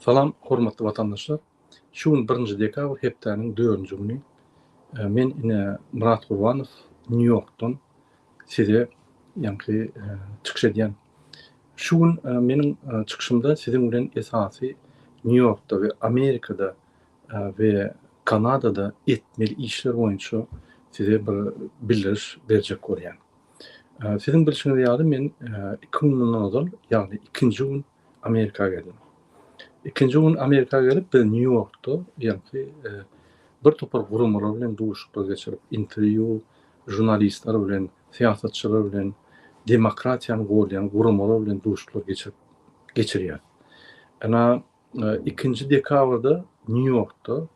Salam hormatly vatandaşlar. Şuň 1 dekabr hepdeniň 4-nji güni e, men ine Murat Gurbanov New Yorkdan size ýa-ni e, çykyş edýän. Şuň meniň çykyşymda siziň bilen esasy New Yorkda we Amerikada we Kanadada etmeli işler boýunça size bir bildiriş berjek bolýan. Siziň bilişiňiz ýaly men 2010 ýyl ýagny 2-nji gün Amerika'ya geldim. İkinci gün Amerika'ya gelip bir New York'ta yani e, bir topar gurumlar bilen duşuklar geçirip interview jurnalistler bilen siyasetçiler bilen demokratiyanı goýan gurumlar bilen duşuklar geçirip geçirýär. Ana e, ikinci dekabrda New York'ta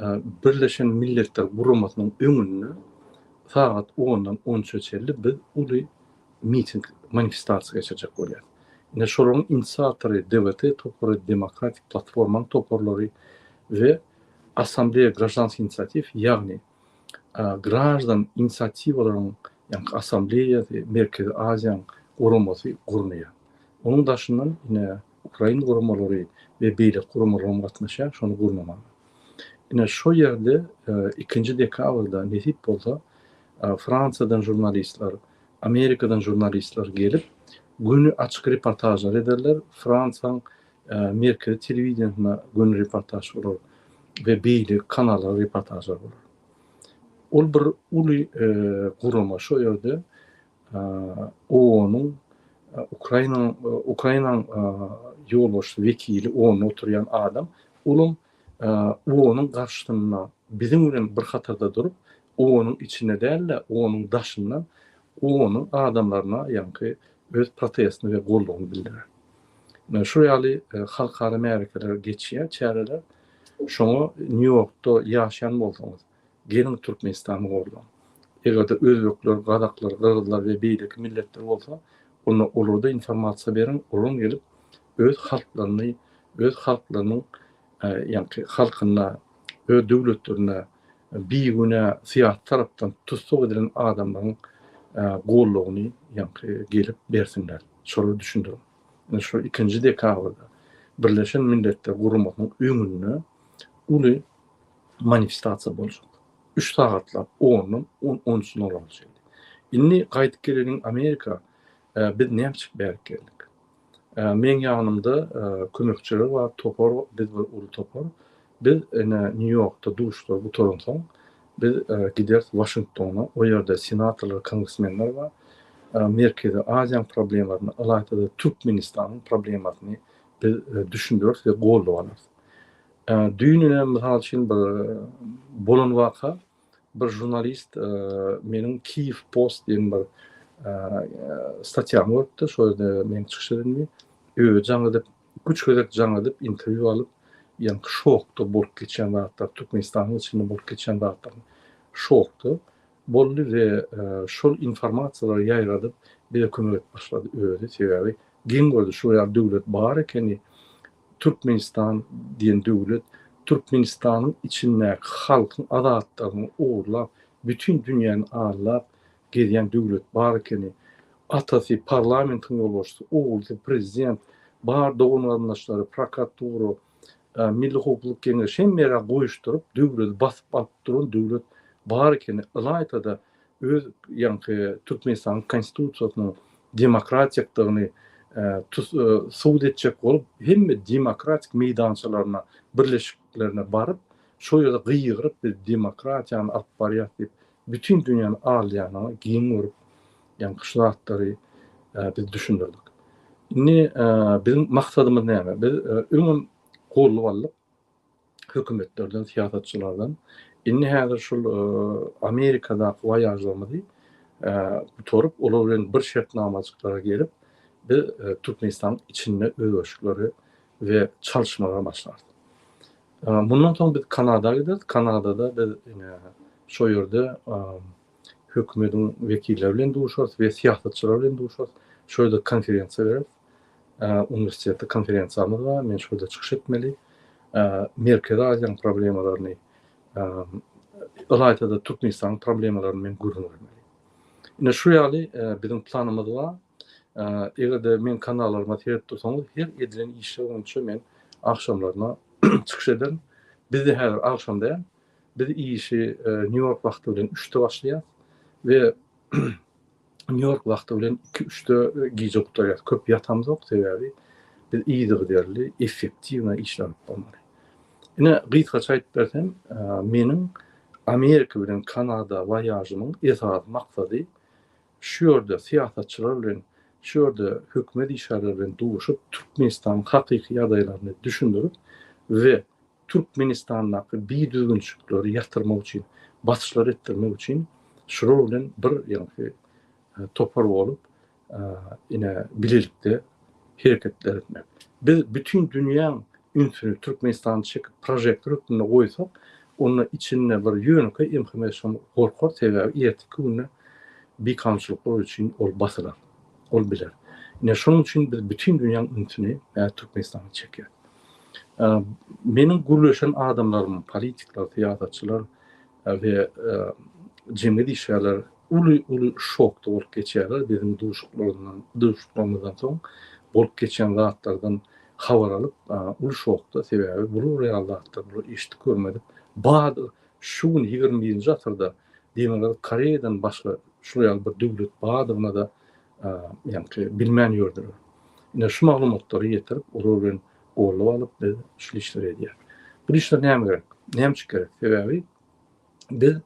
e, Birleşen Milletler Gurumatynyň öňünde saat 10-dan 13'e bir uly miting manifestasiýa geçirjek bolýar. Ne şolanyň inisiatori DVT Topary Demokratik Platformaň toparlary we Assambleya Graždanski inisiativ ýagny graždan inisiatiwalaryň ýa-ni Assambleya Merkezi Aziýa gurumasy gurunýar. Onuň daşyndan ine Ukraina gurumalary we beýle gurumalary gatnaşýar, şonu gurmamak. Ine şo ýerde 2-nji dekabrda nesip bolsa Fransadan jurnalistler, Amerikadan jurnalistler gelip günü açık reportajlar ederler. Fransa e, Merkezi televizyonuna günü reportaj olur ve beyli kanallar reportajlar olur. Ol bir uli e, kuruma şu yerde e, OON'un e, Ukrayna e, Ukrayna e, yolbaşı vekili OON oturuyan adam ulum OON'un karşısında bizim bilen bir hatarda durup OON'un içine değil OON'un daşından OON'un adamlarına yankı öz protestini ve golluğunu bildirer. Yani şu e, halkara merkeler geçýär, çäreler. Şoňa New York'ta ýaşaýan bolsaňyz, gelin Türkmenistany gorlan. Egerde özbekler, gazaklar, gyrgyzlar we beýleki milletler bolsa, onu olurda informasiýa berin, olun gelip öz halklaryny, öz halklarynyň e, ýa-ni halkyna, öz döwletlerine bir güne siyah tarapdan tutsuk edilen adamların golluğunu ýa-ni gelip bersinler. Şolu düşündüm. Yani şu ikinci dekabrda Birleşen Milletler Gurumatynyň öňünde uly manifestasiýa boljak. 3 sagatlap 10-dan 13-üne bolajak. Inni gaýdyp geleniň Amerika e, biz näçik berip geldik. E, men ýanymda e, kömekçiler we topar biz bir uly topar. Biz New Yorkda duşlar bu Toronto biz e, gideriz Washington'a, o yerde senatorlar, kongresmenler var. E, Merkezi Azyan problemlerini, alayda da Türkmenistan'ın problemlerini biz e, düşündürüyoruz ve gol alırız. Düğününe misal için bir bolun vaka, bir jurnalist menin Kiev Post diyen bir statyam vardı, şöyle men çıkış edilmi, öyle canlıdip, güç gözek canlıdip, interview alıp, yani şokta bolup geçen wagtlar Türkmenistan'ın içinde bolup geçen wagtlar şoktu. Bolly ve e, şol informasiýalar ýaýradyp bir kömek başlady öýde sebäbi gem gördü şu ýa döwlet bar ekeni Türkmenistan diýen döwlet Türkmenistanyň içinde halkyň adatlaryny uğurlap bütün dünýäni ağırlap gezýän döwlet bar ekeni atasy parlamentiň ýolbaşçysy oğuldy prezident bar dogun arnaşlary prokuratura milli hukukluk kengeşi hemmere goýuşdurup döwlet basyp alyp duran döwlet bar ekeni ılaytada öz yankı Türkmenistan konstitusiýasynyň demokratikdygyny e, e, suwd etjek bolup hem demokratik meýdançylaryna birleşiklerine barıp şo ýerde gyýgyryp bir demokratiýany alyp barýar diýip bütün dünýäni ağlaýanyna giň görüp ýa-ni kışlatlary e, biz düşündirdik. Indi bizim maksadymyz näme? Biz öňüm gollup hökümetlerden, siýasatçylardan Inni häzir şol Amerikada voyajlamady. Torup olar bilen bir şertnamacyklara gelip bir e, Türkmenistan içinde öwüşleri ve çalışmalara başlardy. Bundan soň biz Kanada'ya gidip Kanada'da biz şo ýerde hökümetiň wekilleri bilen duşarys we siýasatçylar bilen duşarys. Şo ýerde konferensiýa konferensiýamyz bar, men şurada çykyş etmeli. Merkezi Aziýanyň problemalaryny Ilayda da Türkmenistan problemlerini men görünürmeli. Ine şu ýaly bizim planymyz bar. Eger de men kanallarıma terip dursaňyz, her edilen işe boýunça men akşamlarına çıkış eden. Biz de her akşam da biz iyi işi e, New York vakti bilen 3'te başlayat ve New York vakti bilen 2-3'te gece kutlayat. Köp yatamız yok sebebi biz iyi derli, effektiv işler yapmalı. Yine gıytka çayt bersem, menin Amerika bilen Kanada voyajymyň esas maksady şu ýerde siýasatçylar bilen, şu ýerde hökümet işgärleri bilen duşup Türkmenistan hakyky ýagdaýlaryny düşündirip we Türkmenistanyň bir düzgünçükleri ýatyrmak üçin, basyşlar etdirmek üçin şular bilen bir ýa-ni topar bolup, ine bilelikde hereketler etmek. Biz bütün dünýäň ünsünü Türkmenistan çekip projektör hükmüne koysak, onun içinde bir yönü information korkar sebebi erteki gününe bir kamçılıklar için ol basılar, ol biler. Yine şunun için biz bütün dünyanın ünsünü yani Türkmenistan'ı çekiyor. Ee, Benim guruluşan adamlarım, politikler, siyasetçiler e, ve e, cemiyet işlerler ulu ulu şokta olup geçerler bizim duşuklarından, duşuklarımızdan sonra olup geçen rahatlardan habar alıp ulu şokta sebebi bunu realdatta bunu işti görmedim. Bazı şuun 21. asırda diýmeler Koreýadan başga şuraya bir döwlet badyna da ýa-ni bilmän ýördir. Ine şu maglumatlary ýetirip, olar bilen gollap alyp biz şu işler edýär. Bu işler näme gerek? Näme gerek? Sebebi biz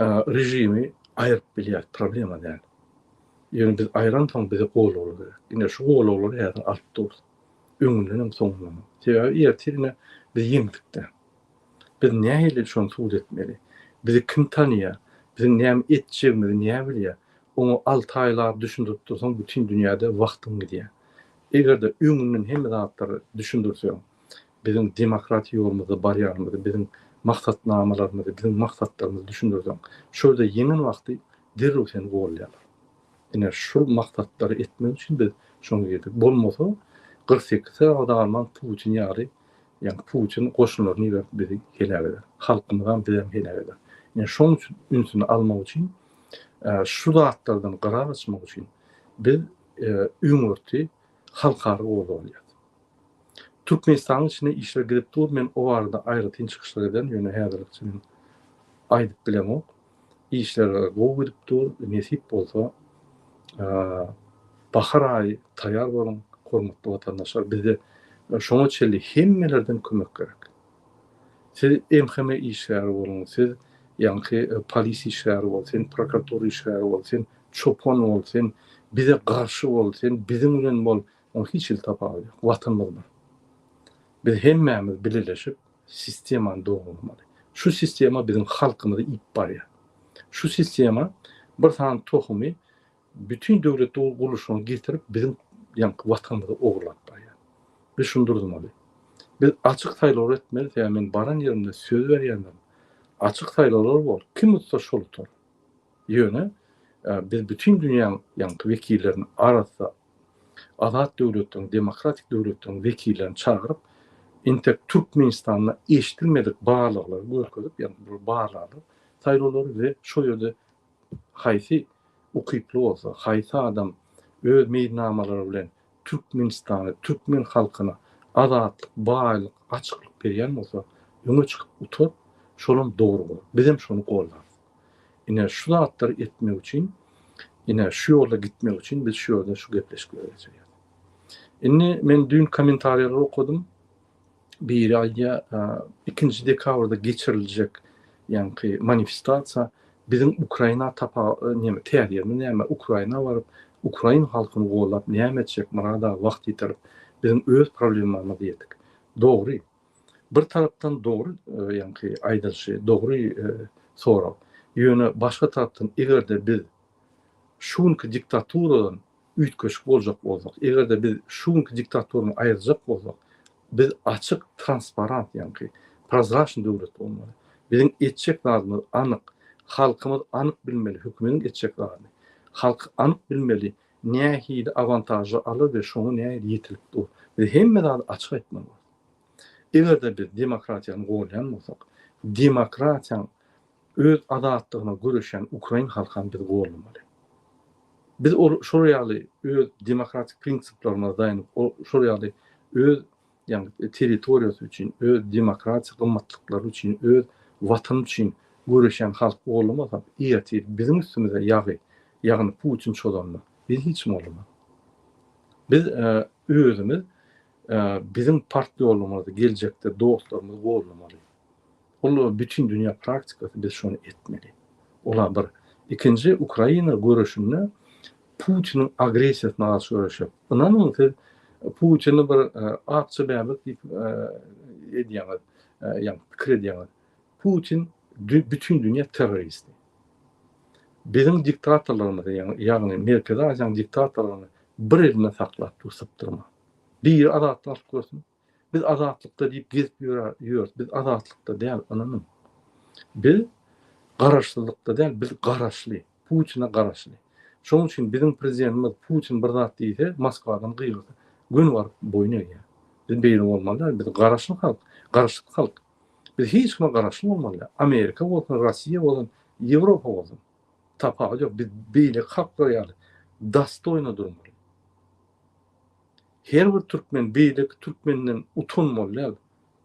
rejimi aýryp bilýär, problema däl. Ýöne biz aýran taň bize gol bolar. Ine şu gol bolar ýa-da alt dur. Öňünden soňundan. Sebebi ýertirine biz ýemdikde. Biz nähili şonu suud etmeli. Bizi kim tanıya? Bizim näme etjegimizi näme bilýär? Onu 6 aýlar düşündirip dursaň bütün dünýäde wagtyň gidýär. Eger de öňünden hemme zatlary düşündirseň, bizim demokratiýa ýolumyzda barýarymyzy, bizim maksatnamalarymyzy, bizim maksatlarymyzy düşündirseň, şurada ýeňen wagty derrew sen bolýar. Ine şu maksatlary etmek üçin biz şoňa geldik. Bolmasa 48 saat Alman Putin ýary yani Putin koşullarını ve bizi helal eder. Halkımızdan bize helal eder. Yani şunun için ünsünü almak için e, şu dağıtlardan karar açmak için biz e, ümürtü halkarı oğlu oluyor. Türkmenistan'ın içine işler gidip dur, o arada ayrıtın çıkışlar eden yöne hazırlıkçının aydıp bilem o. İşlere go gidip dur, nesip olsa e, bahar ayı tayar olun, hormatly vatandaşlar bizde şoňa çelli hemmelerden kömek gerek. Siz emheme işler bolun, siz ýa-ni polis işleri bolsun, prokurator işleri bolsun, çopon bolsun, bize garşy bolsun, bizim bilen bol, hiç il tapagy ýok. Watanymyz hemmemiz birleşip sisteman doğulmaly. Şu sistema bizim halkymyzy ip barýar. Şu sistema bir san tohumy bütün döwlet guruluşyny getirip bizim ýa-ni watanymyzy ogurlap barýar. Biz şundurdum abi. Biz açık sayılar etmeliyiz. Yani ben baran yerimde söz verýändim. Açık sayılar bol. Kim tutsa şol tutar. Yöne biz bütün dünýä ýa-ni vekillerini arasında azat döwletiň, demokratik döwletiň vekillerini çağırıp Intek Türkmenistan'la eşitilmedik bağlılıkları görkezip yani bu bağlılığı sayıları ve şu ýerde haysi ukipli olsa, haysi adam öz meydnamaları bilen Türkmenistan'ı, Türkmen halkına azatlyk, baýlyk, açyklyk berýän bolsa, ýöne çykyp utur, şolum dogry bolar. Bizim şonu gollar. Ine şu zatları etmek üçin, ine şu ýolda gitmek üçin biz şu ýolda şu gepleşip görýäs. Inni men dün komentarýalar okudum. Bir aýa 2 dekabrda geçiriljek ýa-ni manifestasiýa bizim Ukraina tapa näme täýärmi näme Ukraina baryp Ukraina halkyny gollap näme etjek marada wagt ýetirip bizim öz problemlerimizi yedik. Doğru. Bir taraftan doğru e, yani aydılşı, doğru e, sonra. Yönü başka taraftan eğer de biz şunki diktaturadan ütköş bolacak bolsak, eğer de biz şunki diktaturunu ayıracak bolsak, biz açık, transparent yani prozrachny döwlet bolmaly. Bizim etjek lazım anyk, halkymyz anyk bilmeli, hökümetin etjek lazım. Halk anyk bilmeli, nähili avantajy alır we şoňa nähili ýetilip dur. Biz hemme zat açyk etmeli. Eger de biz demokratiýany gowlayan bolsak, demokratiýa öz adatlygyna görüşen Ukraina halkyny biz gowlamaly. Biz ýaly öz demokratik o şol ýaly öz yani territoriyası için, öz demokratik kımmatlıkları için, öz vatan için görüşen halk olmasa, iyeti bizim üstümüze yağı, yani Putin çolanma. Biz hiç mi olma? Biz e, özümüz e, bizim partli olmamalı, gelecekte dostlarımız olmamalı. Onu bütün dünya praktikası biz şunu etmeli. Ola bir. İkinci Ukrayna görüşünü Putin'in agresiyasına karşı görüşüp. Inanın siz Deyip ediýär, e, yani pikir ediýär. Putin bütün dünya teröristi. Bizim diktatorlarımız yani, yani Merkezde Aziýanyň diktatorlaryny bir eline saklap tutup Bir azatlyk görsün. Biz azatlykda diýip gezip ýörüs. Biz azatlykda däl ananım. Biz garaşlykda däl, biz garaşly. Putin'e garaşly. Şoň üçin bizim prezidentimiz Putin bir zat diýse, Moskwadan gyýrdy. Gün var boyuna ya. Biz beýle bolmaly, biz garaşly halk, garaşly halk. Biz hiç kime garaşly bolmaly. Amerika bolsun, Rossiýa bolsun, Ýewropa bolsun. Tapagy ýok. Biz beýle halk ýaly. Dastoyna durmaly. Her bir türkmen beýle türkmenden utanmaly.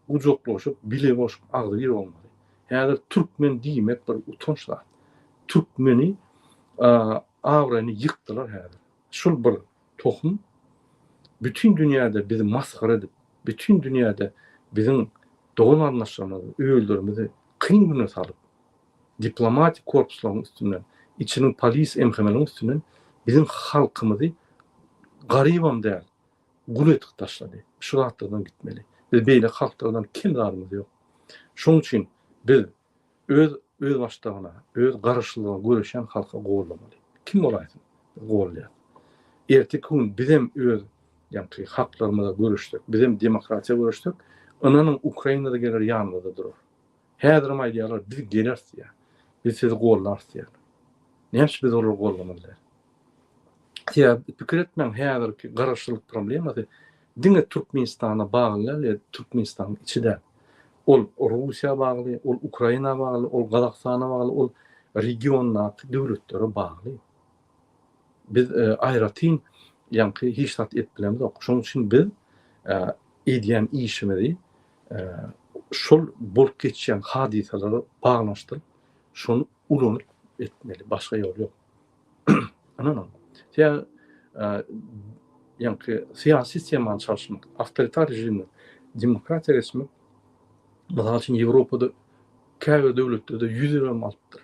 Ucoklaşyp, bile boşup agdy ýer bolmaly. Häzir türkmen diýmek bir utançlar. Türkmeni awrany ýykdylar häzir. Şul bir tohum bütün dünýäde bizi maskara edip, bütün dünýäde bizim dogan anlaşmalarymyzy, öýülderimizi kyn güne salyp, diplomatik korpuslaryň üstünden, içiniň polis emhemeliň üstünden bizim halkymyzy garybam däl, gul etip taşlady. Şu hatlardan gitmeli. Biz beýle halklardan kim darymyz ýok. Şoň üçin biz öz öz başdagyna, öz garaşlygyna görüşen halka gowlamaly. Kim bolaýsyn? Gowlaýar. Erteki gün bizim öz yani haklarımıza görüştük, bizim demokrasiya görüştük. Ananın Ukrayna'da gelir yanında da durur. Häzir may diýerler, biz gelers ya. Biz sizi gollars ya. Näçe biz olur gollamalylar? Ya pikir etmem häzir ki garaşlyk problemasy diňe Türkmenistana bagly, ya Türkmenistan içinde. Ol Russiýa bagly, ol Ukraina bagly, ol Gazakstana bagly, ol regionlar, döwletlere bagly. Biz e, aýratyn hiç tat etbilemiz ok. Şoň üçin biz işimizi e, şol bolup geçýän hadiselere baglanşdyryp şonu ulanyp etmeli. Ýok. Ananam. Ya e, ýa-ni syýasy sistemany çalışmak, awtoritar rejimni demokratiýa resmi Mesela için Avrupa'da käbir döwletlerde 100 gram altyr.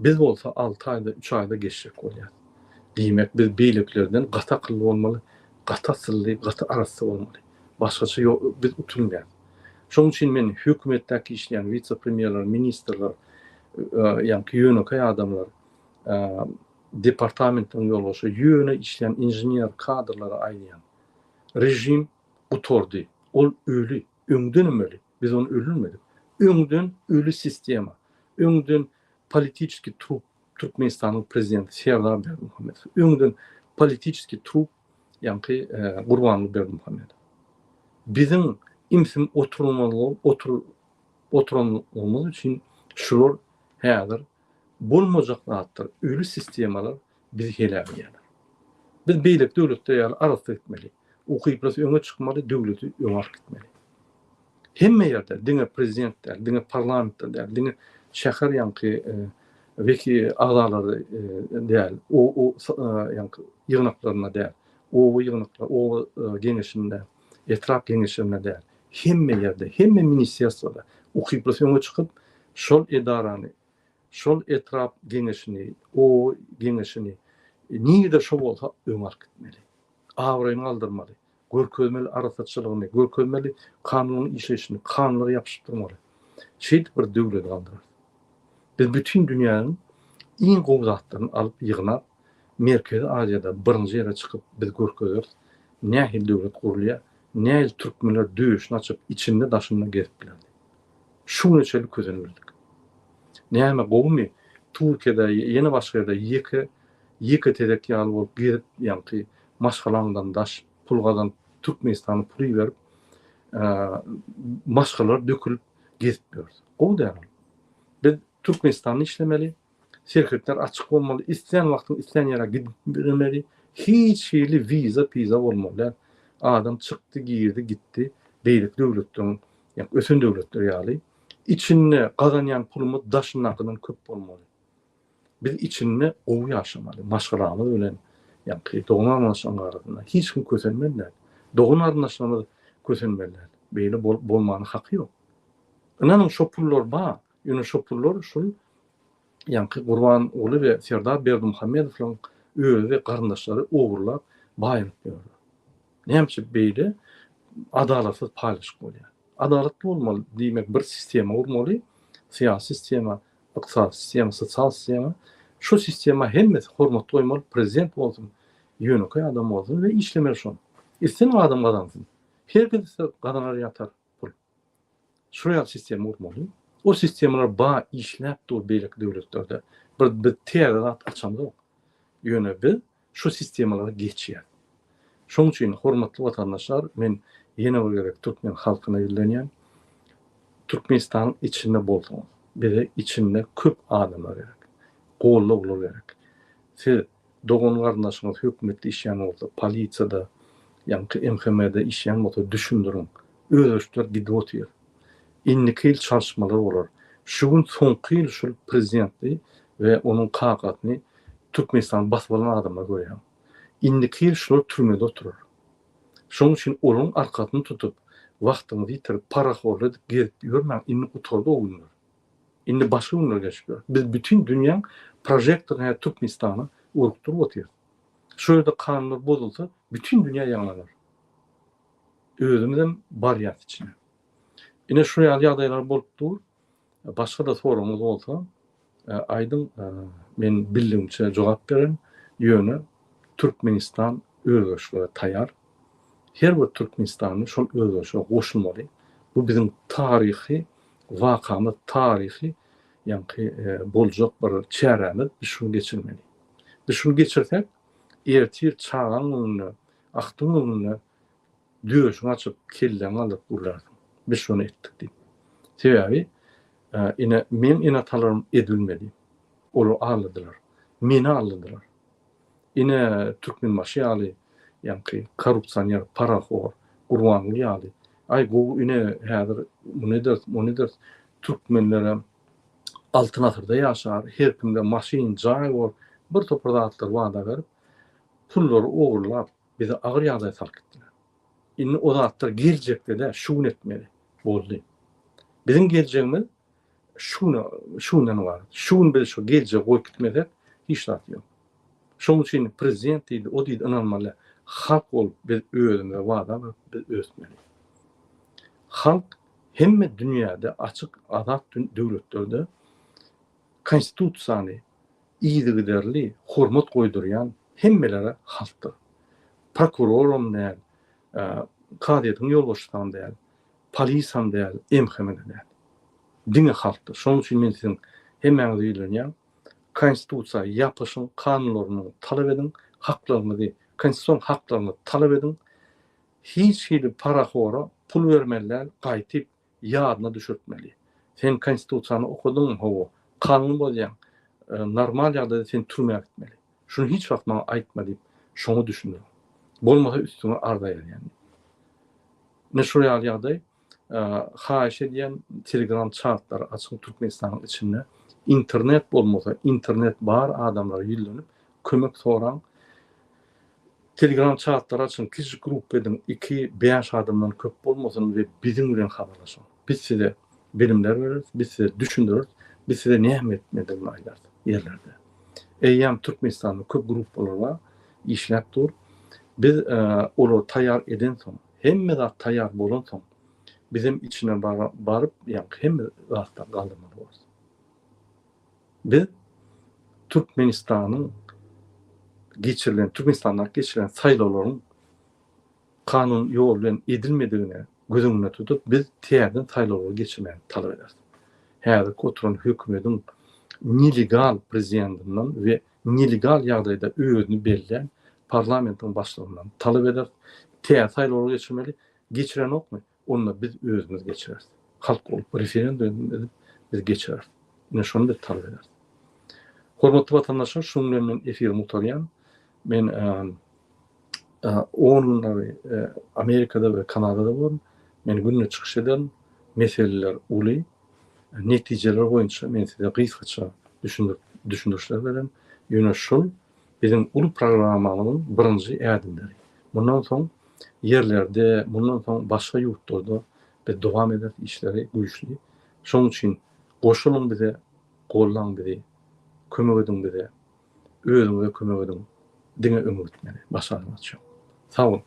Biz bolsa 6 ayda, 3 ayda geçecek bolýar Diýmek biz beýleklerden gata kıllı olmaly, gata sylly, gata arasy bolmaly. Başgaça ýok, biz utunmaýar. Şoň üçin men hökümetdäki işleýän vice-premierler, ministrler, ýa-ni ýönekä adamlar, e, departamentin ýolbaşy, ýöne işleýän inженер kadrlara aýdýan. Rejim utordy. Ol ölü, öňden ömeli. Biz onu ölülmedik. Öňden ölü sistema. Öňden politiski trup Türkmenistan'ın prezidenti Serdar Berdimuhammed. Öňden politiski trup ýa-ni e, Gurbanly Berdimuhammed. Bizim imsim oturmaly, otur oturanmamız için şular häzir bolmajak zatlar, ölü sistemalar bizi helärýär. Biz beýlek döwletde ýaly arasy etmeli. Ukyplas öňe çykmaly, döwleti öňe gitmeli. Hemme ýerde, diňe prezidentler, diňe parlamentler, diňe şäher ýa-ni e, e, o o ýa-ni ýygnaklaryna däl, o ýygnaklar, o e, geňeşinde, etraf geňeşinde däl. Hemme ýerde, hemme ministeriýasada ukyplasyona çykyp şol edarany, şol etraf geňeşini, o geňeşini niýede şo bolsa öňe gitmeli. Awraýyny aldyrmaly. Görkezmeli arasatçylygyny, görkezmeli kanunyň işleşini, kanunlara ýapyşdyrmaly. Şeýle bir döwlet galdyrar. Biz bütün dünyanın en gowzatlaryny alıp ýygnap Merkezi Aziýada birinji ýere çykyp biz görkezýär. Nähil döwlet gurulýar, nähil türkmenler döwüşini açyp içinde daşynda gezip bilerdi. Şunu çelik közenildik. Näme gowmy Türkiýede ýene başga ýerde ýeke ýeke tedek ýaly bolup gezip ýa-ni maşgalandan daş pulgadan Türkmenistany puly berip maşgalar dökülüp gezip bilerdi. O da biz Türkmenistan'ı işlemeli, şirketler açık olmalı, isteyen vaktin isteyen yere gidip bilmeli, hiç şeyli viza, piza olmalı. adam çıktı, girdi, gitti. Beylik devletlerin, yani ösün devletler ýaly içinde kazanyan pulumuz daşın akıdan köp bolmaly. Biz içinde owu ýaşamaly. Maşgaramız bilen ýa-ni doğun arnaşmalarynda hiç kim kösenmediler. Doğun arnaşmalarynda kösenmediler. Beýle bol, bolmany haky ýok. Inanyň şo pullar ba, şo pullar şol ýa-ni Gurban oğlu we Serdar Berdimuhammedowyň öýe we garyndaşlary ogurlap baýryp ýördi. Näme beýle adalatsyz paylaşyk bolýar. Adaletli bolmaly diýmek bir sistema bolmaly. Siyasi sistema, iqtisadi sistema, sosial sistema. Şu sistema hemmesi hormat goýmaly, prezident bolsun, ýönükay adam bolsun we işlemeli şol. İsten adam kazansın. Her birisi kazanar yatar. Şuraya sistema bolmaly. O sistemalar ba işläp dur beýlik döwletlerde. Bir bir teýdat açamdy. Ýöne biz şu sistemalara geçýär. Şoň üçin hormatly watandaşlar, men ýene bir gerek Türkmen halkyna ýülenýän Türkmenistan içinde boldum. Bir de içinde köp adamlar gerek. Goğullu olur gerek. Siz doğun kardeşiniz hükümette işleyen oldu. Politsiyada, yankı MHM'de işleyen oldu. Düşündürün. Özöştür gidip otuyor. İnnik yıl çalışmalar olur. Şugun son yıl şu prezidenti ve onun kakatını Türkmenistan basbalan adamlar görüyor. İnnik yıl şu türmede oturur. Şoň üçin onun arkatyny tutup, wagtyny ýitirip, para horladyp gelip ýörmäň inni utorda ogunlar. Inni başga günler geçiyor. Biz bütün dünýä projektoryna Türkmenistana urukturup otyr. Şöyle kanunlar bozulsa bütün dünya yanlanır. Özümizden bariyat içine. Yine şu ýagdaýlar bolup dur. Başga da sorumuz bolsa, e, e, men bildiğimçe cevap veren ýöne Türkmenistan özgürlüğe tayar. her bir Türkmenistan'ın şol özgürlüğe goşulmaly. Bu bizim tarihi wakamyz, tarihi ýa-ni e, boljak bir çäremiz, biz şunu geçirmeli. Biz şunu geçirsek, ertir çağan uluny, aktyň uluny düýüşüň açyp kelleň alyp urlardy. Biz şunu etdik diýip. Sebebi, e, ine men ine talarym edilmeli. Olu aldylar. Meni aldylar. Ine Türkmen maşy ýaly, ýa-ni korrupsiýaner, paraxor, urwanly ýaly. Ay bu ine häzir bu nedir, bu nedir? Türkmenlere altın atırda yaşar, her kimde maşin, jay bor, bir toprada atlar wada berip, pulları oğurlap, bize ağır ýagdaý sal gitdiler. Inni o zatlar geljekde de şuun etmeli, boldy. Bizim geljegimiz şunu, şundan var. Şun bir şu geljek goýup gitmede hiç zat ýok. Şoň üçin prezident diýdi, o diýdi inanmaly, halk bolup biz özüňe wada biz ösmeli. Halk hemme dünýäde açyk azat döwletlerde konstitusiýany iýdigiderli hormat goýdurýan hemmelere halkdyr. Prokurorum näl, kadyýatyň ýolbaşçysyny däl, polisam däl, emhemini däl. Diňe halkdyr. Şoň üçin men siziň hemmeňizi bilenýär. Konstitusiýa ýapaşyň, kanunlaryny talap edin, haklaryny, konstitusiýon haklaryny talap edin. Hiç hili para hora pul vermeliler, gaýtyp ýadyna düşürtmeli. Sen konstitusiýany okudun howo, kanun bolýan, e, normal ýagdaýda sen türmäge gitmeli. Şunu hiç wagt maňa aýtma diýip şoňu düşündüm. Bolmasa üstüne ardaýar ýani. Ne şu ýaly ýagdaý, e, haýyş edýän Telegram chatlar açyk Türkmenistanyň içinde internet bolmasa, internet bar adamlar ýylanyp kömek soran Telegram chatlar açın kişi grup edin iki beş adamdan köp bolmasın ve bizim bilen haberlaşın. Biz size bilimler veririz, biz size düşündürürüz, biz size nimet medeni aylar yerlerde. Eyyam Türkmenistan'da köp grup olarlar, işlep dur. Biz e, onu tayar eden son, hem de tayar bolan son, bizim içine bar barıp, yani hem de rastlar kaldırmalıyız. Biz Türkmenistan'ın geçirilen, Türkmenistan'da geçirilen sayılarların kanun yol bilen edilmediğine gözümüne tutup biz tiýerden sayılaları geçirmeyi talep ederiz. Häzir oturan hökümetin nelegal prezidentinden ve nelegal ýagdaýda özüni belleýän parlamentin başlygynyň talep eder. Tiýer sayılaları geçirmeli. Geçiren okmy? Onu biz özümüz geçireriz. Halk olup referendum edip biz geçireriz. Ine şonu biz talep ederiz. Hormatly watandaşlar, şunu men efir muhtaryan. Men e, onunla e, Amerika'da ve Kanada'da var. Men günne çıkış eden meseleler uly, neticeler boýunça men size gysgaça düşündür düşündürüşler berem. Ýöne şol bizim ulu programmamyň birinji ädimleri. Bundan soň yerlerde, bundan soň başga ýurtlarda ve dowam eder işleri güýçli. Şoň üçin goşulun bize, gollan bize, kömek edin bize, özüňize kömek edin. Diňe ömür etmeli. Başarmak için. Sağ olun.